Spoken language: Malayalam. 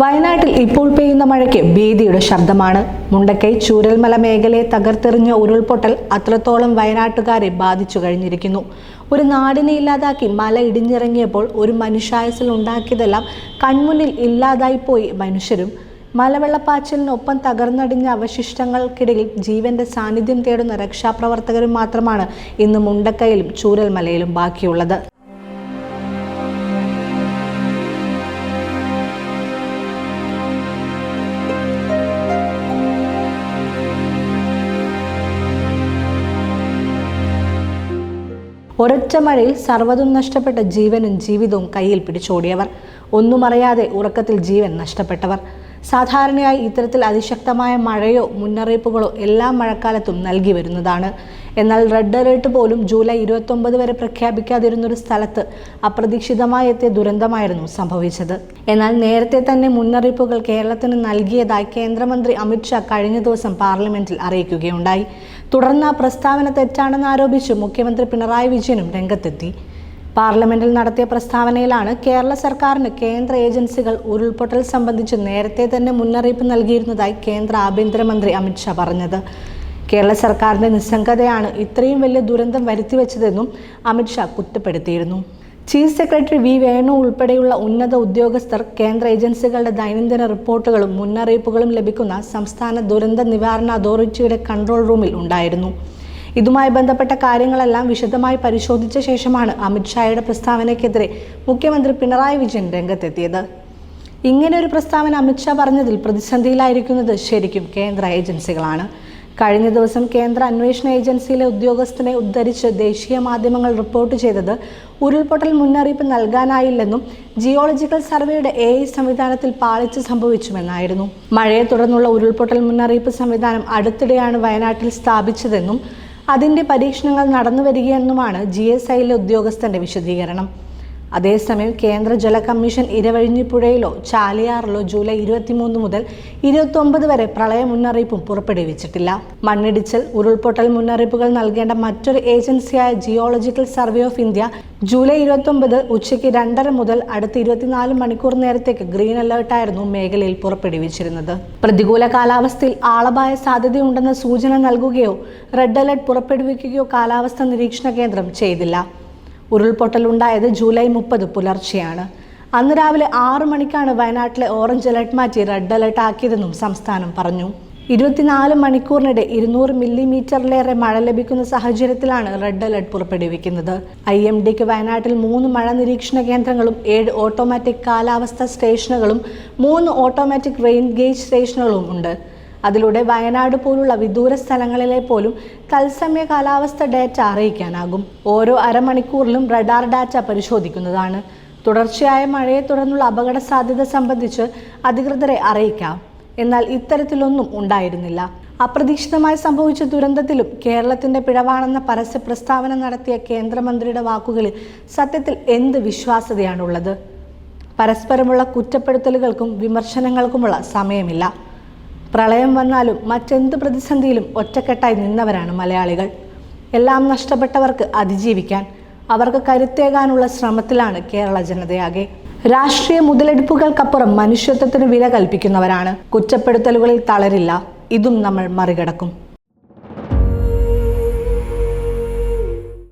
വയനാട്ടിൽ ഇപ്പോൾ പെയ്യുന്ന മഴയ്ക്ക് ഭീതിയുടെ ശബ്ദമാണ്. മുണ്ടക്കൈ ചൂരൽമല മേഖലയെ തകർത്തെറിഞ്ഞ ഉരുൾപൊട്ടൽ അത്രത്തോളം വയനാട്ടുകാരെ ബാധിച്ചു കഴിഞ്ഞിരിക്കുന്നു. ഒരു നാടിനെ ഇല്ലാതാക്കി മല ഇടിഞ്ഞിറങ്ങിയപ്പോൾ ഒരു മനുഷ്യായുസിൽ ഉണ്ടാക്കിയതെല്ലാം കൺമുന്നിൽ ഇല്ലാതായിപ്പോയി മനുഷ്യരും. മലവെള്ളപ്പാച്ചിലിനൊപ്പം തകർന്നടിഞ്ഞ അവശിഷ്ടങ്ങൾക്കിടയിൽ ജീവന്റെ സാന്നിധ്യം തേടുന്ന രക്ഷാപ്രവർത്തകരും മാത്രമാണ് ഇന്ന് മുണ്ടക്കയിലും ചൂരൽമലയിലും ബാക്കിയുള്ളത്. ഒരൊറ്റ മഴയിൽ സർവതും നഷ്ടപ്പെട്ട ജീവനും ജീവിതവും കയ്യിൽ പിടിച്ചോടിയവർ. ഒന്നും അറിയാതെ ഉറക്കത്തിൽ ജീവൻ നഷ്ടപ്പെട്ടവർ. സാധാരണയായി ഇത്തരത്തിൽ അതിശക്തമായ മഴയോ മുന്നറിയിപ്പുകളോ എല്ലാ മഴക്കാലത്തും നൽകി വരുന്നതാണ്. എന്നാൽ റെഡ് അലേർട്ട് പോലും ജൂലൈ ഇരുപത്തൊമ്പത് വരെ പ്രഖ്യാപിക്കാതിരുന്നൊരു സ്ഥലത്ത് അപ്രതീക്ഷിതമായി എത്തിയ ദുരന്തമായിരുന്നു സംഭവിച്ചത്. എന്നാൽ നേരത്തെ തന്നെ മുന്നറിയിപ്പുകൾ കേരളത്തിന് നൽകിയതായി കേന്ദ്രമന്ത്രി അമിത്ഷാ കഴിഞ്ഞ ദിവസം പാർലമെന്റിൽ അറിയിക്കുകയുണ്ടായി. തുടർന്ന് ആ പ്രസ്താവന തെറ്റാണെന്ന് ആരോപിച്ച് മുഖ്യമന്ത്രി പിണറായി വിജയനും രംഗത്തെത്തി. പാർലമെന്റിൽ നടത്തിയ പ്രസ്താവനയിലാണ് കേരള സർക്കാരിന് കേന്ദ്ര ഏജൻസികൾ ഉരുൾപൊട്ടൽ സംബന്ധിച്ച് നേരത്തെ തന്നെ മുന്നറിയിപ്പ് നൽകിയിരുന്നതായി കേന്ദ്ര ആഭ്യന്തരമന്ത്രി അമിത്ഷാ പറഞ്ഞത്. കേരള സർക്കാരിന്റെ നിസ്സംഗതയാണ് ഇത്രയും വലിയ ദുരന്തം വരുത്തിവെച്ചതെന്നും അമിത്ഷാ കുറ്റപ്പെടുത്തിയിരുന്നു. ചീഫ് സെക്രട്ടറി വി വേണു ഉൾപ്പെടെയുള്ള ഉന്നത ഉദ്യോഗസ്ഥർ കേന്ദ്ര ഏജൻസികളുടെ ദൈനംദിന റിപ്പോർട്ടുകളും മുന്നറിയിപ്പുകളും ലഭിക്കുന്ന സംസ്ഥാന ദുരന്ത നിവാരണ അതോറിറ്റിയുടെ കൺട്രോൾ റൂമിൽ ഉണ്ടായിരുന്നു. ഇതുമായി ബന്ധപ്പെട്ട കാര്യങ്ങളെല്ലാം വിശദമായി പരിശോധിച്ച ശേഷമാണ് അമിത്ഷായുടെ പ്രസ്താവനയ്ക്കെതിരെ മുഖ്യമന്ത്രി പിണറായി വിജയൻ രംഗത്തെത്തിയത്. ഇങ്ങനെ ഒരു പ്രസ്താവന അമിത്ഷാ പറഞ്ഞതിൽ പ്രതിസന്ധിയിലായിരിക്കുന്നത് ശരിക്കും കേന്ദ്ര ഏജൻസികളാണ്. കഴിഞ്ഞ ദിവസം കേന്ദ്ര അന്വേഷണ ഏജൻസിയിലെ ഉദ്യോഗസ്ഥനെ ഉദ്ധരിച്ച് ദേശീയ മാധ്യമങ്ങൾ റിപ്പോർട്ട് ചെയ്തത് ഉരുൾപൊട്ടൽ മുന്നറിയിപ്പ് നൽകാനായില്ലെന്നും ജിയോളജിക്കൽ സർവേയുടെ എ ഐ സംവിധാനത്തിൽ പാളിച്ച് സംഭവിച്ചുമെന്നായിരുന്നു മഴയെ തുടർന്നുള്ള ഉരുൾപൊട്ടൽ മുന്നറിയിപ്പ് സംവിധാനം അടുത്തിടെയാണ് വയനാട്ടിൽ സ്ഥാപിച്ചതെന്നും അതിന്റെ പരീക്ഷണങ്ങൾ നടന്നു വരികയെന്നുമാണ് ജി എസ് ഐയിലെ ഉദ്യോഗസ്ഥന്റെ വിശദീകരണം. അതേസമയം കേന്ദ്ര ജല കമ്മീഷൻ ഇരവഴിഞ്ഞിപ്പുഴയിലോ ചാലിയാറിലോ ജൂലൈ ഇരുപത്തിമൂന്ന് മുതൽ ഇരുപത്തൊമ്പത് വരെ പ്രളയ മുന്നറിയിപ്പും പുറപ്പെടുവിച്ചിട്ടില്ല. മണ്ണിടിച്ചൽ ഉരുൾപൊട്ടൽ മുന്നറിയിപ്പുകൾ നൽകേണ്ട മറ്റൊരു ഏജൻസിയായ geological survey of India July ഇരുപത്തൊമ്പത് ഉച്ചയ്ക്ക് രണ്ടര മുതൽ അടുത്ത ഇരുപത്തിനാല് മണിക്കൂർ നേരത്തേക്ക് ഗ്രീൻ അലേർട്ടായിരുന്നു മേഖലയിൽ പുറപ്പെടുവിച്ചിരുന്നത്. പ്രതികൂല കാലാവസ്ഥയിൽ ആളപായ സാധ്യതയുണ്ടെന്ന സൂചന നൽകുകയോ റെഡ് അലർട്ട് പുറപ്പെടുവിക്കുകയോ കാലാവസ്ഥാ നിരീക്ഷണ കേന്ദ്രം ചെയ്തില്ല. ഉരുൾപൊട്ടലുണ്ടായത് ജൂലൈ മുപ്പത് പുലർച്ചെയാണ്. അന്ന് രാവിലെ ആറു മണിക്കാണ് വയനാട്ടിലെ ഓറഞ്ച് അലർട്ട് മാറ്റി റെഡ് അലർട്ട് ആക്കിയതെന്നും സംസ്ഥാനം പറഞ്ഞു. ഇരുപത്തിനാല് മണിക്കൂറിനിടെ ഇരുന്നൂറ് മില്ലിമീറ്ററിലേറെ മഴ ലഭിക്കുന്ന സാഹചര്യത്തിലാണ് റെഡ് അലർട്ട് പുറപ്പെടുവിക്കുന്നത്. ഐ എം ഡിക്ക് വയനാട്ടിൽ മൂന്ന് മഴ നിരീക്ഷണ കേന്ദ്രങ്ങളും ഏഴ് ഓട്ടോമാറ്റിക് കാലാവസ്ഥ സ്റ്റേഷനുകളും മൂന്ന് ഓട്ടോമാറ്റിക് റെയിൻ ഗേജ് സ്റ്റേഷനുകളും ഉണ്ട്. അതിലൂടെ വയനാട് പോലുള്ള വിദൂര സ്ഥലങ്ങളിലെ പോലും തത്സമയ കാലാവസ്ഥ ഡാറ്റ അറിയിക്കാനാകും. ഓരോ അരമണിക്കൂറിലും റഡാർ ഡാറ്റ പരിശോധിക്കുന്നതാണ്. തുടർച്ചയായ മഴയെ തുടർന്നുള്ള അപകട സാധ്യത സംബന്ധിച്ച് അധികൃതരെ അറിയിക്കാം. എന്നാൽ ഇത്തരത്തിലൊന്നും ഉണ്ടായിരുന്നില്ല. അപ്രതീക്ഷിതമായി സംഭവിച്ച ദുരന്തത്തിലും കേരളത്തിന്റെ പിഴവാണെന്ന പരസ്യ പ്രസ്താവന നടത്തിയ കേന്ദ്രമന്ത്രിയുടെ വാക്കുകളിൽ സത്യത്തിൽ എന്ത് വിശ്വാസ്യതയാണുള്ളത്? പരസ്പരമുള്ള കുറ്റപ്പെടുത്തലുകൾക്കും വിമർശനങ്ങൾക്കുമുള്ള സമയമില്ല. പ്രളയം വന്നാലും മറ്റെന്ത് പ്രതിസന്ധിയിലും ഒറ്റക്കെട്ടായി നിന്നവരാണ് മലയാളികൾ. എല്ലാം നഷ്ടപ്പെട്ടവർക്ക് അതിജീവിക്കാൻ അവർക്ക് കരുത്തേകാനുള്ള ശ്രമത്തിലാണ് കേരള ജനതയാകെ. രാഷ്ട്രീയ മുതലെടുപ്പുകൾക്കപ്പുറം മനുഷ്യത്വത്തിന് വില കൽപ്പിക്കുന്നവരാണ്. കുറ്റപ്പെടുത്തലുകളിൽ തളരില്ല. ഇതും നമ്മൾ മറികടക്കും.